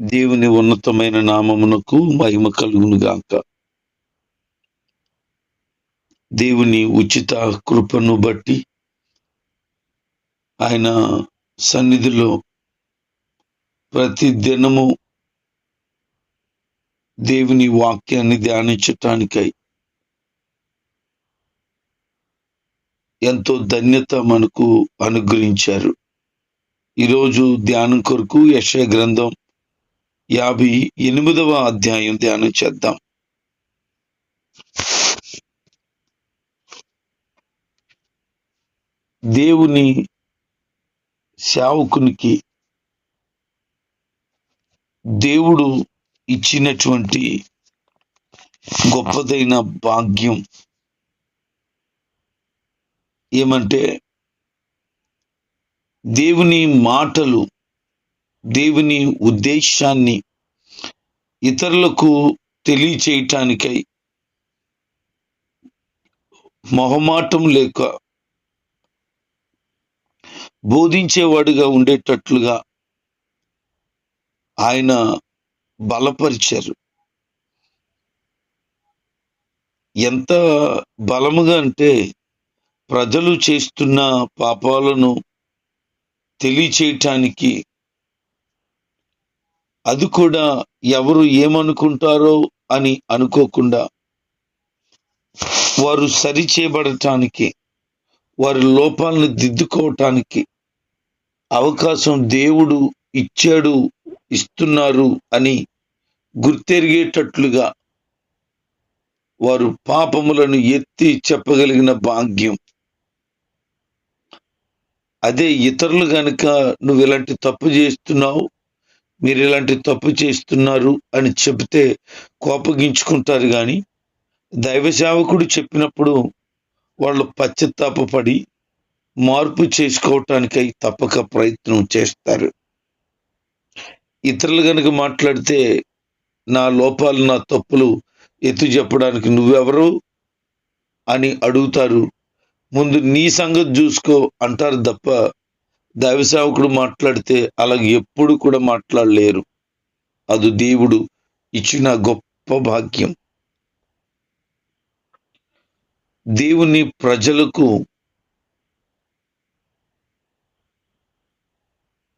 దేవుని ఉన్నతమైన నామమునకు మహిమ కలుగునుగాక. దేవుని ఉచిత కృపను బట్టి ఆయన సన్నిధిలో ప్రతి దినము దేవుని వాక్యాన్ని ధ్యానించటానికై ఎంతో ధన్యత మనకు అనుగ్రహించారు. ఈరోజు ధ్యానం కొరకు యశ గ్రంథం యాభై ఎనిమిదవ అధ్యాయం ధ్యానం చేద్దాం. దేవుని సేవకునికి దేవుడు ఇచ్చినటువంటి గొప్పదైన భాగ్యం ఏమంటే దేవుని మాటలు దేవుని ఉద్దేశాన్ని ఇతరులకు తెలియచేయటానికై మొహమాటం లేక బోధించేవాడుగా ఉండేటట్లుగా ఆయన బలపరిచారు. ఎంత బలముగా అంటే ప్రజలు చేస్తున్న పాపాలను తెలియచేయటానికి అది కూడా ఎవరు ఏమనుకుంటారో అని అనుకోకుండా వారు సరిచేయబడటానికి వారి లోపాలను దిద్దుకోవటానికి అవకాశం దేవుడు ఇచ్చాడు ఇస్తున్నారు అని గుర్తెరిగేటట్లుగా వారు పాపములను ఎత్తి చెప్పగలిగిన భాగ్యం. అదే ఇతరులు గనుక నువ్వు ఇలాంటి తప్పు చేస్తున్నావు మీరు ఇలాంటి తప్పు చేస్తున్నారు అని చెబితే కోపగించుకుంటారు కానీ దైవ సేవకుడు చెప్పినప్పుడు వాళ్ళు పశ్చత్తాపడి మార్పు చేసుకోవటానికై తప్పక ప్రయత్నం చేస్తారు. ఇతరులు కనుక మాట్లాడితే నా లోపాలు నా తప్పులు ఎత్తు చెప్పడానికి నువ్వెవరు అని అడుగుతారు. ముందు నీ సంగతి చూసుకో అంటారు తప్ప దైవ సేవకుడు మాట్లాడితే అలాగే ఎప్పుడు కూడా మాట్లాడలేరు. అది దేవుడు ఇచ్చిన గొప్ప భాగ్యం. దేవుని ప్రజలకు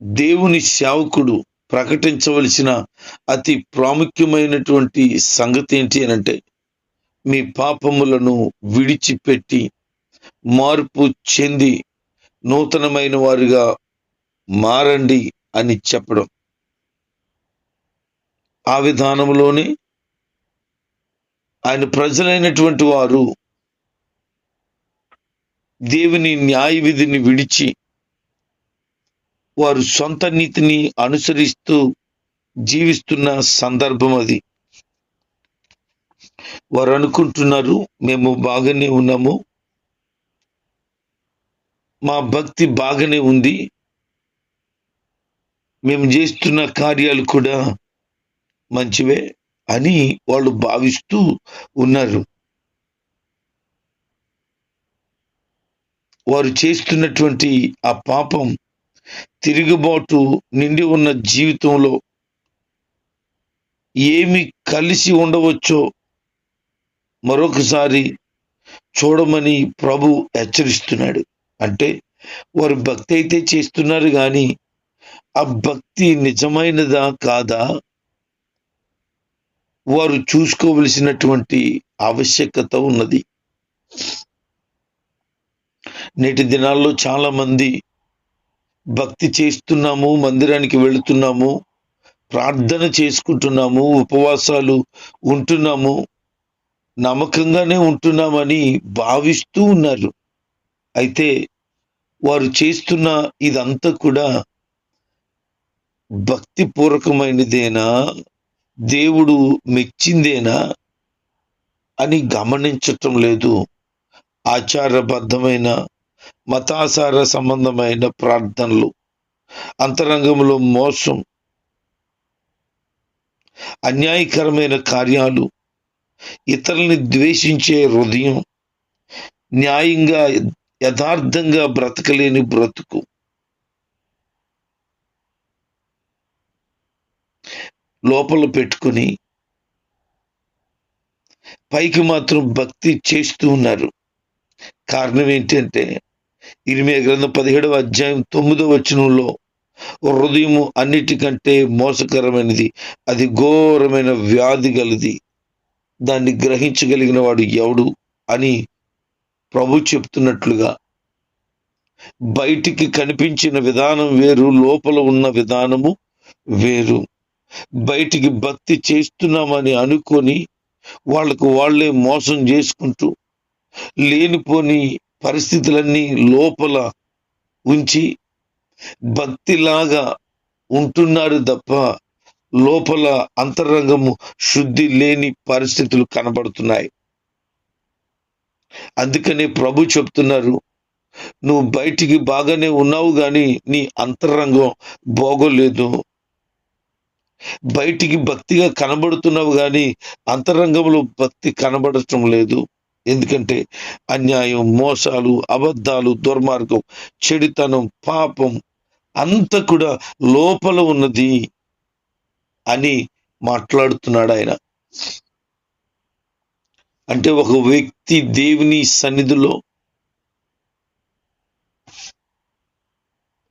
దేవుని సేవకుడు ప్రకటించవలసిన అతి ప్రాముఖ్యమైనటువంటి సంగతి ఏంటి అనంటే మీ పాపములను విడిచిపెట్టి మార్పు చెంది నూతనమైన వారిగా మారండి అని చెప్పడం. ఆ విధానంలోనే ఆయన ప్రజలైనటువంటి వారు దేవుని న్యాయ విధిని విడిచి వారు సొంత నీతిని అనుసరిస్తూ జీవిస్తున్న సందర్భం అది. వారు అనుకుంటున్నారు మేము బాగానే ఉన్నాము. మా భక్తి బాగానే ఉంది. మేము చేస్తున్న కార్యాలు కూడా మంచివే అని వాళ్ళు భావిస్తూ ఉన్నారు. వారు చేస్తున్నటువంటి ఆ పాపం తిరుగుబాటు నిండి ఉన్న జీవితంలో ఏమి కలిసి ఉండవచ్చో మరొకసారి చూడమని ప్రభు హెచ్చరిస్తున్నాడు. అంటే వారు భక్తి అయితే చేస్తున్నారు కానీ ఆ భక్తి నిజమైనదా కాదా? వారు చూసుకోవలసినటువంటి ఆవశ్యకత ఉన్నది. నేటి దినాల్లో చాలా మంది భక్తి చేస్తున్నాము మందిరానికి వెళుతున్నాము ప్రార్థన చేసుకుంటున్నాము ఉపవాసాలు ఉంటున్నాము నమ్మకంగానే ఉంటున్నామని భావిస్తూ ఉన్నారు. అయితే వారు చేస్తున్న ఇదంతా కూడా భక్తిపూర్వకమైనదేనా? దేవుడు మెచ్చిందేనా? అని గమనించటం లేదు. ఆచారబద్ధమైన మతాసార సంబంధమైన ప్రార్థనలు అంతరంగంలో మోసం అన్యాయకరమైన కార్యాలు ఇతరుల్ని ద్వేషించే హృదయం న్యాయంగా యథార్థంగా బ్రతకలేని బ్రతుకు. లోపల పెట్టుకుని పైకి మాత్రం భక్తి చేస్తూ ఉన్నారు. కారణం ఏంటంటే ఇరిమే గ్రంథం పదిహేడవ అధ్యాయం తొమ్మిదవ వచనంలో హృదయము అన్నిటికంటే మోసకరమైనది అది ఘోరమైన వ్యాధి గలది. దాన్ని గ్రహించగలిగిన వాడు ఎవడు అని ప్రభు చెప్తున్నట్లుగా బయటికి కనిపించిన విధానం వేరు లోపల ఉన్న విధానము వేరు. బయటికి భక్తి చేస్తున్నామని అనుకొని వాళ్ళకు వాళ్ళే మోసం చేసుకుంటూ లేనిపోని పరిస్థితులన్నీ లోపల ఉంచి భక్తిలాగా ఉంటున్నారు తప్ప లోపల అంతరంగము శుద్ధి లేని పరిస్థితులు కనబడుతున్నాయి. అందుకనే ప్రభు చెప్తున్నారు నువ్వు బయటికి బాగానే ఉన్నావు కానీ నీ అంతరంగం బాగోలేదు. బయటికి భక్తిగా కనబడుతున్నావు కానీ అంతరంగంలో భక్తి కనబడటం లేదు. ఎందుకంటే అన్యాయం మోసాలు అబద్ధాలు దుర్మార్గం చెడితనం పాపం అంత కూడా లోపల ఉన్నది అని మాట్లాడుతున్నాడు ఆయన. అంటే ఒక వ్యక్తి దేవుని సన్నిధిలో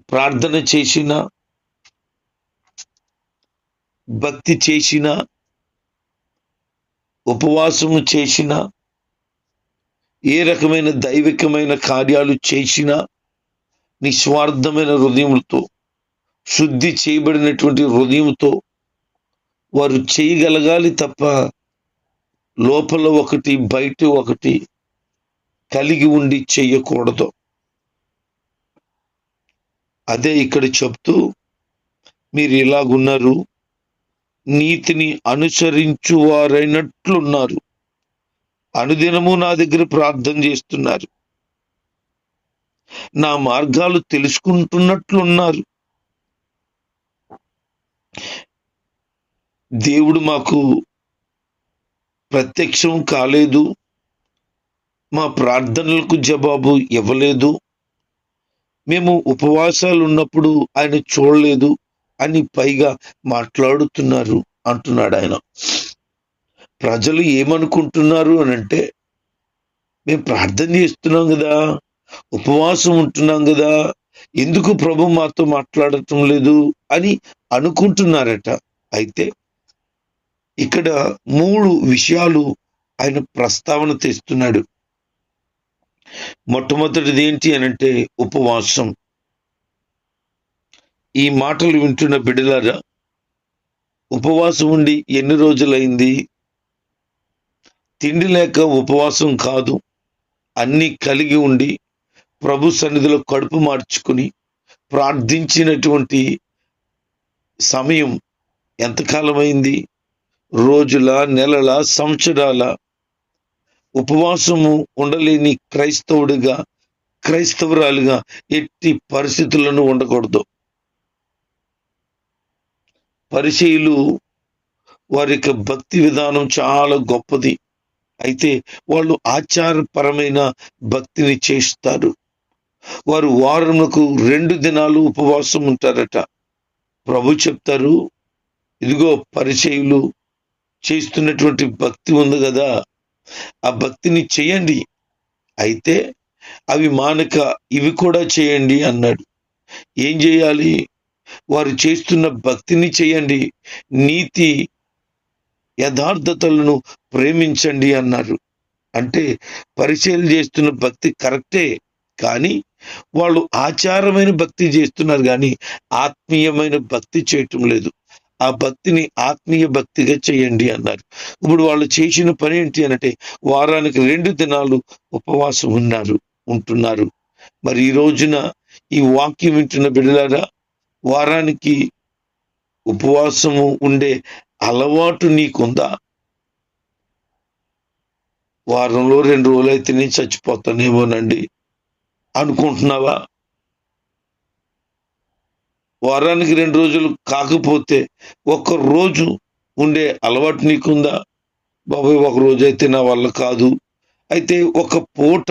ప్రార్థన చేసిన భక్తి చేసిన ఉపవాసము చేసిన ఏ రకమైన దైవికమైన కార్యాలు చేసినా నిస్వార్థమైన హృదయంతో శుద్ధి చేయబడినటువంటి హృదయంతో వారు చేయగలగాలి తప్ప లోపల ఒకటి బయట ఒకటి కలిగి ఉండి చెయ్యకూడదు అదే ఇక్కడ చెప్తూ మీరు ఇలాగున్నారు నీతిని అనుసరించువారైనట్లున్నారు. అనుదినము నా దగ్గర ప్రార్థన చేస్తున్నారు. నా మార్గాలు తెలుసుకుంటున్నట్లున్నారు. దేవుడు మాకు ప్రత్యక్షం కాలేదు. మా ప్రార్థనలకు జవాబు ఇవ్వలేదు. మేము ఉపవాసాలు ఉన్నప్పుడు ఆయన చూడలేదు అని పైగా మాట్లాడుతున్నారు అంటున్నాడు ఆయన. ప్రజలు ఏమనుకుంటున్నారు అని అంటే మేము ప్రార్థన చేస్తున్నాం కదా ఉపవాసం ఉంటున్నాం కదా ఎందుకు ప్రభు మాతో మాట్లాడటం లేదు అని అనుకుంటున్నారట. అయితే ఇక్కడ మూడు విషయాలు ఆయన ప్రస్తావన తెస్తున్నాడు. మొట్టమొదటిది ఏంటి అనంటే ఉపవాసం. ఈ మాటలు వింటున్న బిడ్డలారా ఉపవాసం ఉండి ఎన్ని రోజులైంది? తిండి లేక ఉపవాసం కాదు అన్నీ కలిగి ఉండి ప్రభు సన్నిధిలో కడుపు మార్చుకుని ప్రార్థించినటువంటి సమయం ఎంతకాలమైంది? రోజుల నెలల సంవత్సరాల ఉపవాసము ఉండలేని క్రైస్తవుడిగా క్రైస్తవురాలుగా ఎట్టి పరిస్థితులను ఉండకూడదు. పరిచయులు వారి యొక్క భక్తి విధానం చాలా గొప్పది. అయితే వాళ్ళు ఆచారపరమైన భక్తిని చేస్తారు. వారు వారములకు రెండు దినాలు ఉపవాసం ఉంటారట. ప్రభు చెప్తారు ఇదిగో పరిచయులు చేస్తున్నటువంటి భక్తి ఉంది కదా ఆ భక్తిని చేయండి. అయితే అవి మానక ఇవి కూడా చేయండి అన్నాడు. ఏం చేయాలి? వారు చేస్తున్న భక్తిని చేయండి. నీతి యథార్థతలను ప్రేమించండి అన్నారు. అంటే పరిచయం చేస్తున్న భక్తి కరెక్టే కానీ వాళ్ళు ఆచారమైన భక్తి చేస్తున్నారు కానీ ఆత్మీయమైన భక్తి చేయటం లేదు. ఆ భక్తిని ఆత్మీయ భక్తిగా చేయండి అన్నారు. ఇప్పుడు వాళ్ళు చేసిన పని ఏంటి అంటే వారానికి రెండు దినాలు ఉపవాసం ఉన్నారు ఉంటున్నారు. మరి ఈ రోజున ఈ వాక్యం వింటున్న బిడలారా వారానికి ఉపవాసము ఉండే అలవాటు నీకుందా? వారంలో రెండు రోజులైతే నేను చచ్చిపోతానేమోనండి. అనుకుంటున్నావా? వారానికి రెండు రోజులు కాకపోతే ఒక్క రోజు ఉండే అలవాటు నీకుందా? బాబాయ్ ఒక రోజు అయితే నా వల్ల కాదు. అయితే ఒక పూట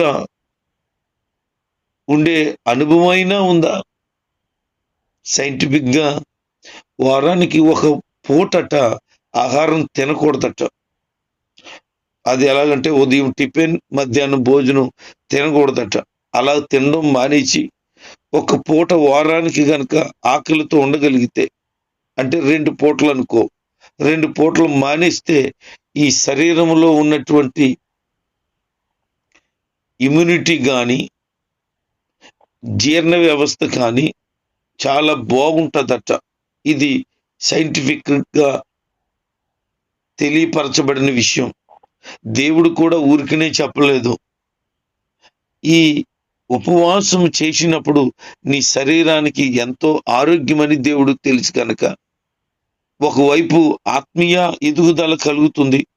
ఉండే అనుభవం అయినా ఉందా? సైంటిఫిక్గా వారానికి ఒక పూటట ఆహారం తినకూడదట. అది ఎలాగంటే ఉదయం టిఫిన్ మధ్యాహ్నం భోజనం తినకూడదట. అలా తినడం మానేసి ఒక పూట వారానికి గనక ఆకలితో ఉండగలిగితే అంటే రెండు పూటలు అనుకో రెండు పూటలు మానేస్తే ఈ శరీరంలో ఉన్నటువంటి ఇమ్యూనిటీ కానీ జీర్ణ వ్యవస్థ కానీ చాలా బాగుంటుందట. ఇది సైంటిఫిక్గా తెలియపరచబడిన విషయం. దేవుడు కూడా ఊరికనే చెప్పలేదు. ఈ ఉపవాసం చేసినప్పుడు నీ శరీరానికి ఎంతో ఆరోగ్యమని దేవుడు తెలుసు కనుక. ఒకవైపు ఆత్మీయ ఎదుగుదల కలుగుతుంది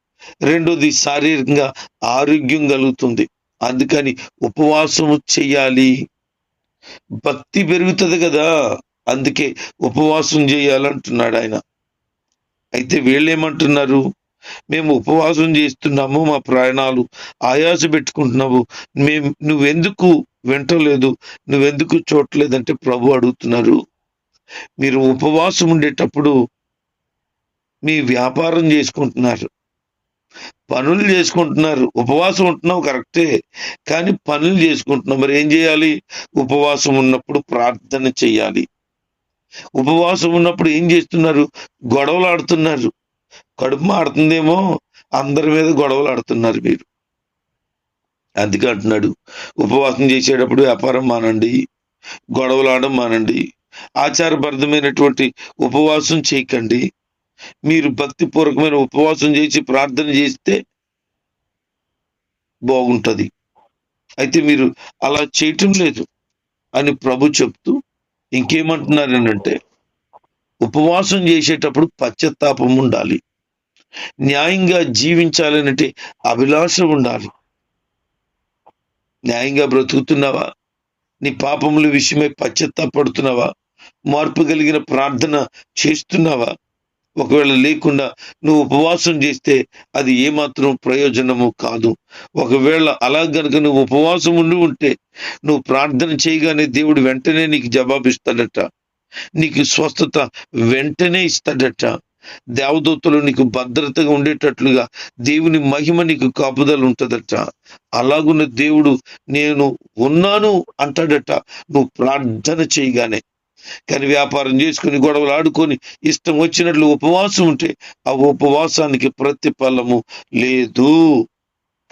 రెండోది శారీరకంగా ఆరోగ్యం కలుగుతుంది. అందుకని ఉపవాసం చెయ్యాలి భక్తి పెరుగుతుంది కదా అందుకే ఉపవాసం చేయాలంటున్నాడు ఆయన. అయితే వీళ్ళేమంటున్నారు? మేము ఉపవాసం చేస్తున్నాము మా ప్రయాణాలు ఆయాస పెట్టుకుంటున్నావు మేము నువ్వెందుకు వింటలేదు. నువ్వెందుకు చూడలేదంటే ప్రభు అడుగుతున్నారు. మీరు ఉపవాసం ఉండేటప్పుడు మీ వ్యాపారం చేసుకుంటున్నారు. పనులు చేసుకుంటున్నారు. ఉపవాసం ఉంటున్నావు కరెక్టే. కానీ పనులు చేసుకుంటున్నాం మరి ఏం చేయాలి? ఉపవాసం ఉన్నప్పుడు ప్రార్థన చేయాలి. ఉపవాసం ఉన్నప్పుడు ఏం చేస్తున్నారు? గొడవలు ఆడుతున్నారు కడుపు ఆడుతుందేమో అందరి మీద గొడవలు ఆడుతున్నారు మీరు. అందుకే అంటున్నాడు. ఉపవాసం చేసేటప్పుడు వ్యాపారం మానండి గొడవలు ఆడడం మానండి ఆచారబద్ధమైనటువంటి ఉపవాసం చేయకండి. మీరు భక్తిపూర్వకమైన ఉపవాసం చేసి ప్రార్థన చేస్తే బాగుంటుంది. అయితే మీరు అలా చేయటం లేదు అని ప్రభు చెప్తూ ఇంకేమంటున్నారనంటే ఉపవాసం చేసేటప్పుడు పశ్చాత్తాపం ఉండాలి. న్యాయంగా జీవించాలనంటే అభిలాష ఉండాలి. న్యాయంగా బ్రతుకుతున్నావా? నీ పాపముల విషయమై పశ్చత్తాపడుతున్నావా? మార్పు కలిగిన ప్రార్థన చేస్తున్నావా? ఒకవేళ లేకుండా నువ్వు ఉపవాసం చేస్తే అది ఏమాత్రం ప్రయోజనము కాదు. ఒకవేళ అలా గనుక నువ్వు ఉపవాసం ఉండి ఉంటే నువ్వు ప్రార్థన చేయగానే దేవుడు వెంటనే నీకు జవాబిస్తాడట. నీకు స్వస్థత వెంటనే ఇస్తాడట. దేవదూతలు నీకు భద్రతగా ఉండేటట్లుగా దేవుని మహిమ నీకు కాపుదలు ఉంటుందట. అలాగున్న దేవుడు నేను ఉన్నాను అంటాడట. నువ్వు ప్రార్థన చేయగానే. కానీ వ్యాపారం చేసుకుని గొడవలు ఆడుకొని ఇష్టం వచ్చినట్లు ఉపవాసం ఉంటే ఆ ఉపవాసానికి ప్రతిఫలము లేదు.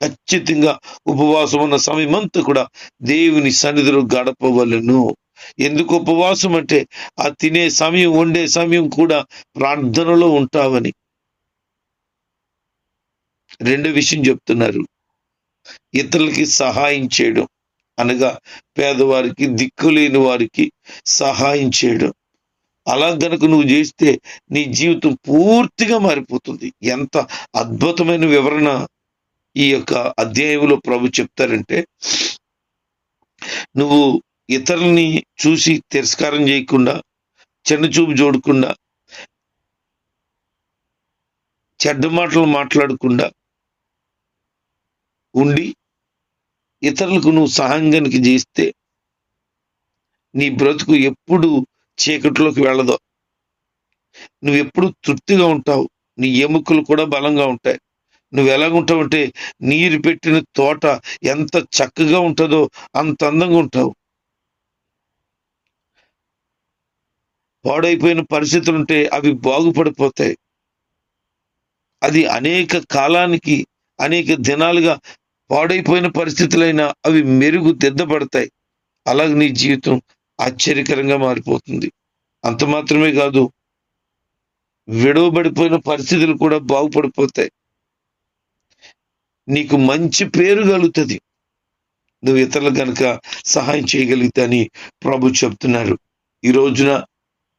ఖచ్చితంగా ఉపవాసం ఉన్న సమయం అంతా కూడా దేవుని సన్నిధిలో గడపవలను. ఎందుకు ఉపవాసం అంటే ఆ తినే సమయం వండే సమయం కూడా ప్రార్థనలో ఉంటావని. రెండో విషయం చెప్తున్నారు. ఇతరులకి సహాయం చేయడం. అనగా పేదవారికి దిక్కులేని వారికి సహాయం చేయడం. అలా గనుక నువ్వు చేస్తే నీ జీవితం పూర్తిగా మారిపోతుంది. ఎంత అద్భుతమైన వివరణ ఈ యొక్క అధ్యాయంలో ప్రభు చెప్తారంటే నువ్వు ఇతరుల్ని చూసి తిరస్కారం చేయకుండా చిన్న చూపు చూడకుండా చెడ్డ మాటలు మాట్లాడకుండా ఉండి ఇతరులకు నువ్వు సహంగానికి చేస్తే నీ బ్రతుకు ఎప్పుడు చీకటిలోకి వెళ్ళదు నువ్వు ఎప్పుడు తృప్తిగా ఉంటావు నీ ఎముకలు కూడా బలంగా ఉంటాయి. నువ్వు ఎలాగుంటావు అంటే నీరు పెట్టిన తోట ఎంత చక్కగా ఉంటుందో అంత అందంగా ఉంటావు. పాడైపోయిన పరిస్థితులు ఉంటే అవి బాగుపడిపోతాయి. అది అనేక కాలానికి అనేక దినాలుగా పాడైపోయిన పరిస్థితులైనా అవి మెరుగు దిద్దబడతాయి. అలాగే నీ జీవితం ఆశ్చర్యకరంగా మారిపోతుంది. అంత మాత్రమే కాదు విడవబడిపోయిన పరిస్థితులు కూడా బాగుపడిపోతాయి. నీకు మంచి పేరు కలుగుతుంది. నువ్వు ఇతరులు కనుక సహాయం చేయగలిగితే అని ప్రభు చెప్తున్నారు. ఈ రోజున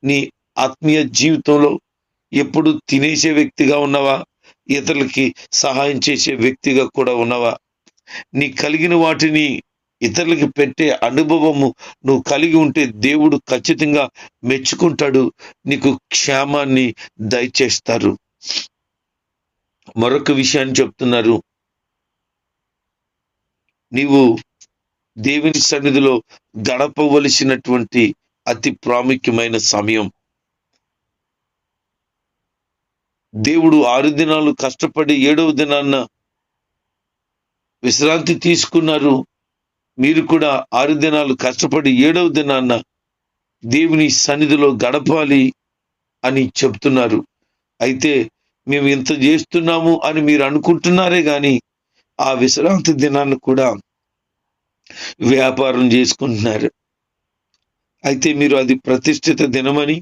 నీ ఆత్మీయ జీవితంలో ఎప్పుడు తినేసే వ్యక్తిగా ఉన్నావా? ఇతరులకి సహాయం చేసే వ్యక్తిగా కూడా ఉన్నావా? నీ కలిగిన వాటిని ఇతరులకి పెట్టే అనుభవము నువ్వు కలిగి ఉంటే దేవుడు ఖచ్చితంగా మెచ్చుకుంటాడు. నీకు క్షేమాన్ని దయచేస్తారు. మరొక విషయాన్ని చెప్తున్నారు. నీవు దేవుని సన్నిధిలో గడపవలసినటువంటి అతి ప్రాముఖ్యమైన సమయం. దేవుడు ఆరు దినాలు కష్టపడి ఏడవ దినాన్న విశ్రాంతి తీసుకున్నారు. మీరు కూడా ఆరు దినాలు కష్టపడి ఏడవ దినాన్న దేవుని సన్నిధిలో గడపాలి అని చెప్తున్నారు. అయితే మేము ఇంత చేస్తున్నాము అని మీరు అనుకుంటున్నారే కానీ ఆ విశ్రాంతి దినాన్ని కూడా వ్యాపారం చేసుకుంటున్నారు. అయితే మీరు అది ప్రతిష్ఠిత దినమని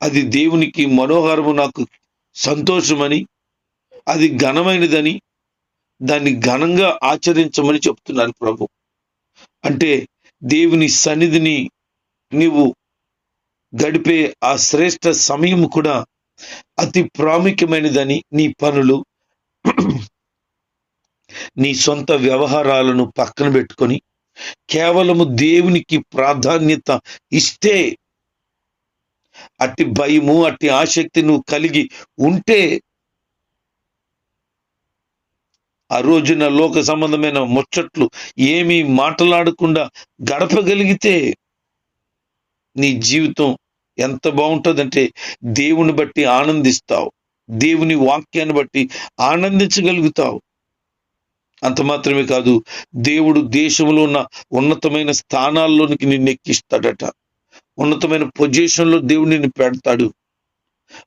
అది దేవునికి మనోహరము నాకు సంతోషమని అది ఘనమైనదని దాన్ని ఘనంగా ఆచరించమని చెప్తున్నారు ప్రభు. అంటే దేవుని సన్నిధిని నీవు గడిపే ఆ శ్రేష్ట సమయం కూడా అతి ప్రాముఖ్యమైనదని నీ పనులు నీ సొంత వ్యవహారాలను పక్కన పెట్టుకొని కేవలము దేవునికి ప్రాధాన్యత ఇస్తే అట్టి భయము అట్టి ఆసక్తి నువ్వు కలిగి ఉంటే ఆ రోజున లోక సంబంధమైన ముచ్చట్లు ఏమీ మాట్లాడకుండా గడపగలిగితే నీ జీవితం ఎంత బాగుంటుందంటే దేవుని బట్టి ఆనందిస్తావు. దేవుని వాక్యాన్ని బట్టి ఆనందించగలుగుతావు. అంత మాత్రమే కాదు దేవుడు దేశంలో ఉన్న ఉన్నతమైన స్థానాల్లోనికి నిన్ను ఎక్కిస్తాడట. ఉన్నతమైన పొజిషన్లో దేవుడు నిన్ను పెడతాడు.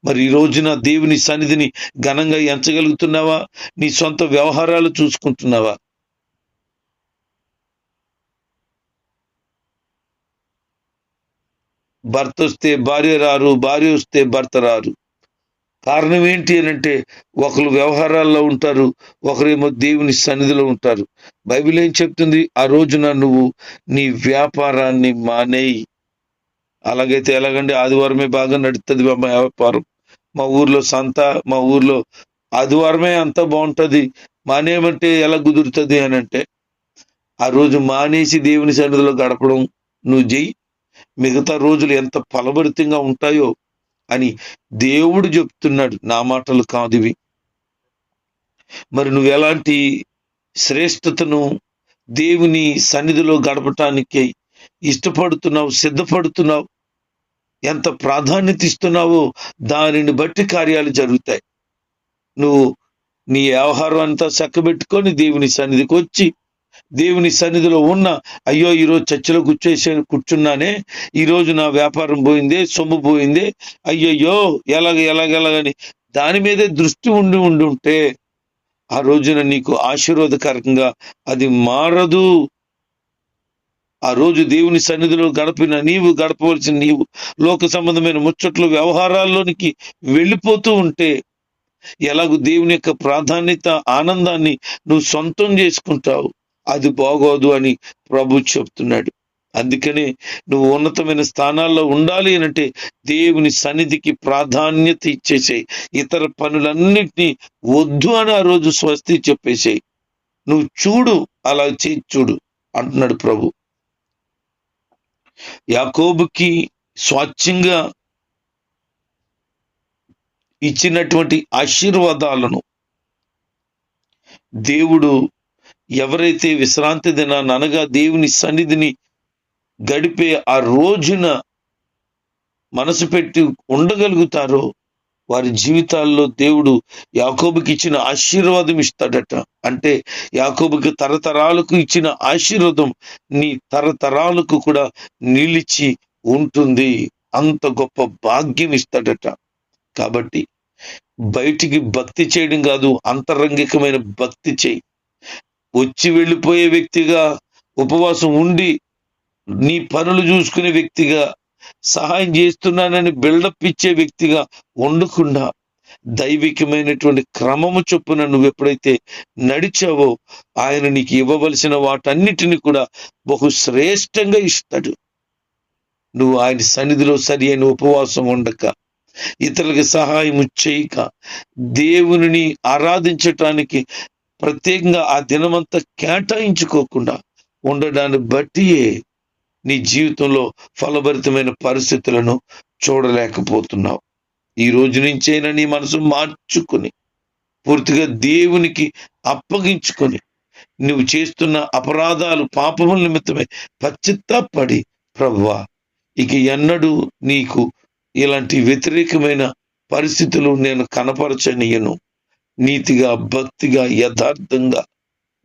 మరి ఈ రోజున దేవుని సన్నిధిని ఘనంగా ఎంచగలుగుతున్నావా? నీ సొంత వ్యవహారాలు చూసుకుంటున్నావా? భర్త వస్తే భార్య రారు భార్య వస్తే భర్త రారు. కారణం ఏంటి అని అంటే ఒకరు వ్యవహారాల్లో ఉంటారు ఒకరేమో దేవుని సన్నిధిలో ఉంటారు. బైబిల్ ఏం చెప్తుంది? ఆ రోజున నువ్వు నీ వ్యాపారాన్ని మానేయి. అలాగైతే ఎలాగంటే ఆదివారమే బాగా నడుస్తుంది మా వ్యాపారం. మా ఊర్లో సంత మా ఊర్లో ఆదివారమే అంతా బాగుంటుంది. మానేయమంటే ఎలా కుదురుతుంది అని అంటే ఆ రోజు మానేసి దేవుని సన్నిధిలో గడపడం నువ్వు చెయ్యి మిగతా రోజులు ఎంత ఫలభరితంగా ఉంటాయో అని దేవుడు చెప్తున్నాడు. నా మాటలు కాదు ఇవి మరి నువ్వు ఎలాంటి శ్రేష్టతను దేవుని సన్నిధిలో గడపటానికి ఇష్టపడుతున్నావు సిద్ధపడుతున్నావు ఎంత ప్రాధాన్యత ఇస్తున్నావో దానిని బట్టి కార్యాలు జరుగుతాయి. నువ్వు నీ వ్యవహారం అంతా చక్కబెట్టుకొని దేవుని సన్నిధికి వచ్చి దేవుని సన్నిధిలో ఉన్న అయ్యో ఈరోజు చర్చలో కూర్చేసే కూర్చున్నానే ఈరోజు నా వ్యాపారం పోయిందే సొమ్ము పోయిందే అయ్యయ్యో ఎలాగ ఎలాగ ఎలాగని దాని మీదే దృష్టి ఉండి ఉండి ఉంటే ఆ రోజున నీకు ఆశీర్వాదకరంగా అది మారదు. ఆ రోజు దేవుని సన్నిధిలో గడిపిన నీవు గడపవలసిన నీవు లోక సంబంధమైన ముచ్చట్లు వ్యవహారాల్లోనికి వెళ్ళిపోతూ ఉంటే ఎలాగో దేవుని యొక్క ప్రాధాన్యత ఆనందాన్ని నువ్వు సొంతం చేసుకుంటావు. అది బాగోదు అని ప్రభు చెప్తున్నాడు. అందుకనే నువ్వు ఉన్నతమైన స్థానాల్లో ఉండాలి అంటే దేవుని సన్నిధికి ప్రాధాన్యత ఇచ్చేసేయి. ఇతర పనులన్నిటినీ వద్దు అని ఆ రోజు స్వస్తి చెప్పేసేయి. నువ్వు చూడు అలా చేయి చూడు అంటున్నాడు ప్రభు. యాకోబుకి స్వాచ్ఛంగా ఇచ్చినటువంటి ఆశీర్వాదాలను దేవుడు ఎవరైతే విశ్రాంతి దినాన్ని అనగా దేవుని సన్నిధిని గడిపే ఆ రోజున మనసు పెట్టి ఉండగలుగుతారో వారి జీవితాల్లో దేవుడు యాకోబుకి ఇచ్చిన ఆశీర్వాదం ఇస్తాడట. అంటే యాకోబుకి తరతరాలకు ఇచ్చిన ఆశీర్వాదం నీ తరతరాలకు కూడా నిలిచి ఉంటుంది. అంత గొప్ప భాగ్యం ఇస్తాడట. కాబట్టి బయటికి భక్తి చేయడం కాదు అంతరంగికమైన భక్తి చేయి. వచ్చి వెళ్ళిపోయే వ్యక్తిగా ఉపవాసం ఉండి నీ పనులు చూసుకునే వ్యక్తిగా సహాయం చేస్తున్నానని బిల్డప్ ఇచ్చే వ్యక్తిగా ఉండకుండా దైవికమైనటువంటి క్రమము చొప్పున నువ్వు ఎప్పుడైతే నడిచావో ఆయన నీకు ఇవ్వవలసిన వాటన్నిటిని కూడా బహుశ్రేష్టంగా ఇస్తాడు. నువ్వు ఆయన సన్నిధిలో సరి అయిన ఉపవాసం ఉండక ఇతరులకు సహాయం చేయక దేవుని ఆరాధించటానికి ప్రత్యేకంగా ఆ దినమంతా కేటాయించుకోకుండా ఉండడాన్ని బట్టియే నీ జీవితంలో ఫలభరితమైన పరిస్థితులను చూడలేకపోతున్నావు. ఈ రోజు నుంచైనా నీ మనసు మార్చుకుని పూర్తిగా దేవునికి అప్పగించుకొని నువ్వు చేస్తున్న అపరాధాలు పాపముల నిమిత్తమే పశ్చిత్తాపడి ప్రభువా ఇక ఎన్నడూ నీకు ఇలాంటి వ్యతిరేకమైన పరిస్థితులు నేను కనపరచనీయను. నీతిగా భక్తిగా యథార్థంగా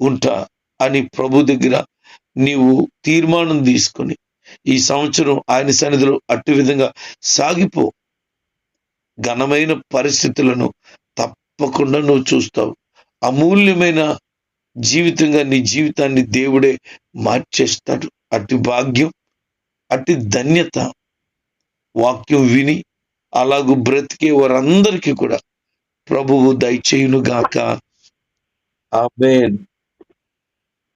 ఉంటా అని ప్రభు దగ్గర నీవు తీర్మానం తీసుకొని ఈ సంవత్సరం ఆయన సన్నిధిలో అట్టి విధంగా సాగిపో. ఘనమైన పరిస్థితులను తప్పకుండా నువ్వు చూస్తావు. అమూల్యమైన జీవితంగా నీ జీవితాన్ని దేవుడే మార్చేస్తాడు. అట్టి భాగ్యం అట్టి ధన్యత వాక్యం విని అలాగూ బ్రతికే వారందరికీ కూడా ప్రభువు దయచేయును గాక ఆమెన్